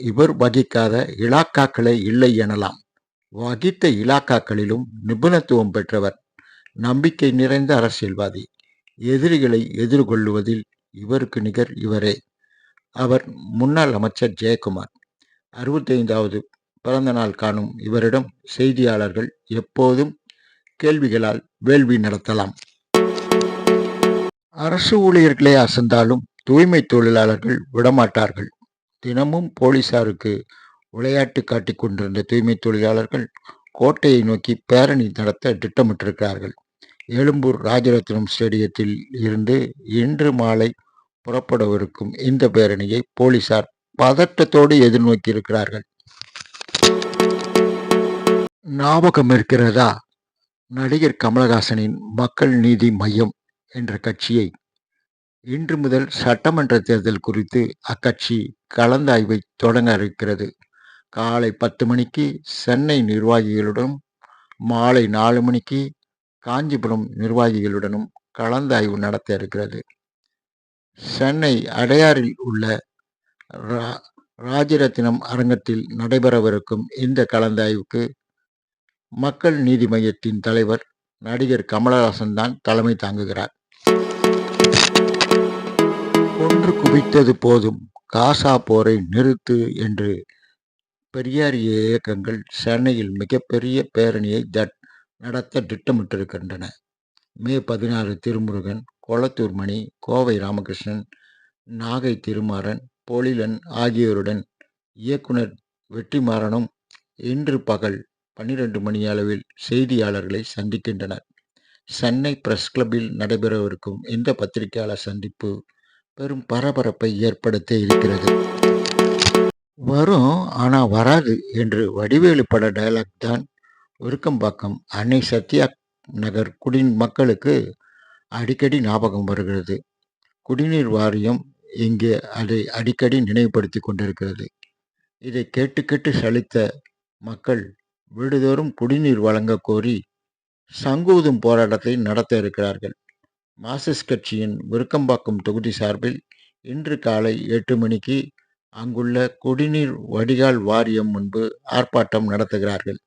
இவர் வகிக்காத இலாக்காக்களே இல்லை எனலாம். வகித்த இலாக்காக்களிலும் நிபுணத்துவம் பெற்றவர் நம்பிக்கை நிறைந்த அரசியல்வாதி எதிரிகளை எதிர்கொள்ளுவதில் இவருக்கு நிகர் இவரே. அவர் முன்னாள் அமைச்சர் ஜெயக்குமார். அறுபத்தைந்தாவது பிறந்த நாள் காணும் இவரிடம் செய்தியாளர்கள் எப்போதும் கேள்விகளால் வேள்வி நடத்தலாம். அரசு ஊழியர்களே அசந்தாலும் தூய்மை தொழிலாளர்கள் விடமாட்டார்கள். தினமும் போலீசாருக்கு விளையாட்டு காட்டிக் கொண்டிருந்த தூய்மை தொழிலாளர்கள் கோட்டையை நோக்கி பேரணி நடத்த திட்டமிட்டிருக்கிறார்கள். எழும்பூர் ராஜரத்னம் ஸ்டேடியத்தில் இருந்து இன்று மாலை புறப்படவிருக்கும் இந்த பேரணியை போலீசார் பதட்டத்தோடு எதிர்நோக்கியிருக்கிறார்கள். ஞாபகம் இருக்கிறதா? நடிகர் கமலஹாசனின் மக்கள் நீதி மையம் என்ற கட்சியை இன்று முதல் சட்டமன்ற தேர்தல் குறித்து அக்கட்சி கலந்தாய்வை தொடங்க இருக்கிறது. காலை பத்து மணிக்கு சென்னை நிர்வாகிகளுடன் மாலை நாலு மணிக்கு காஞ்சிபுரம் நிர்வாகிகளுடனும் கலந்தாய்வு நடத்த இருக்கிறது. சென்னை அடையாறில் உள்ள ரா- ராஜரத்தினம் அரங்கத்தில் நடைபெறவிருக்கும் இந்த கலந்தாய்வுக்கு மக்கள் நீதி மையத்தின் தலைவர் நடிகர் கமலஹாசன் தான் தலைமை தாங்குகிறார். குவித்தது போதும். காசா போரை நிறுத்து என்று பெரியாரிய இயக்கங்கள் சென்னையில் மிகப்பெரிய பேரணியை தட்- நடத்த திட்டமிட்டிருக்கின்றன. மே பதினாறு திருமுருகன் கொளத்தூர் மணி கோவை ராமகிருஷ்ணன் நாகை திருமாறன் பொழிலன் ஆகியோருடன் இயக்குனர் வெற்றிமாறனும் இன்று பகல் பன்னிரண்டு மணி அளவில் செய்தியாளர்களை சந்திக்கின்றனர். சென்னை பிரஸ் கிளப்பில் நடைபெறவிருக்கும் இந்த பத்திரிகையாளர் சந்திப்பு பெரும் பரபரப்பை ஏற்படுத்த இருக்கிறது. வரும் ஆனால் வராது என்று வடிவேலு பட டயலாக் தான் விருக்கம்பாக்கம் அன்னை சத்யா நகர் குடி மக்களுக்கு அடிக்கடி ஞாபகம் வருகிறது. குடிநீர் வாரியம் இங்கே அதை அடிக்கடி நினைவுபடுத்தி கொண்டிருக்கிறது. இதை கேட்டு கேட்டு சலித்த மக்கள் வீடுதோறும் குடிநீர் வழங்க கோரி சங்கூதும் போராட்டத்தை நடத்த இருக்கிறார்கள். மார்க்சிஸ்ட் கட்சியின் விருக்கம்பாக்கம் தொகுதி சார்பில் இன்று காலை எட்டு மணிக்கு அங்குள்ள குடிநீர் வடிகால் வாரியம் முன்பு ஆர்ப்பாட்டம் நடத்துகிறார்கள்.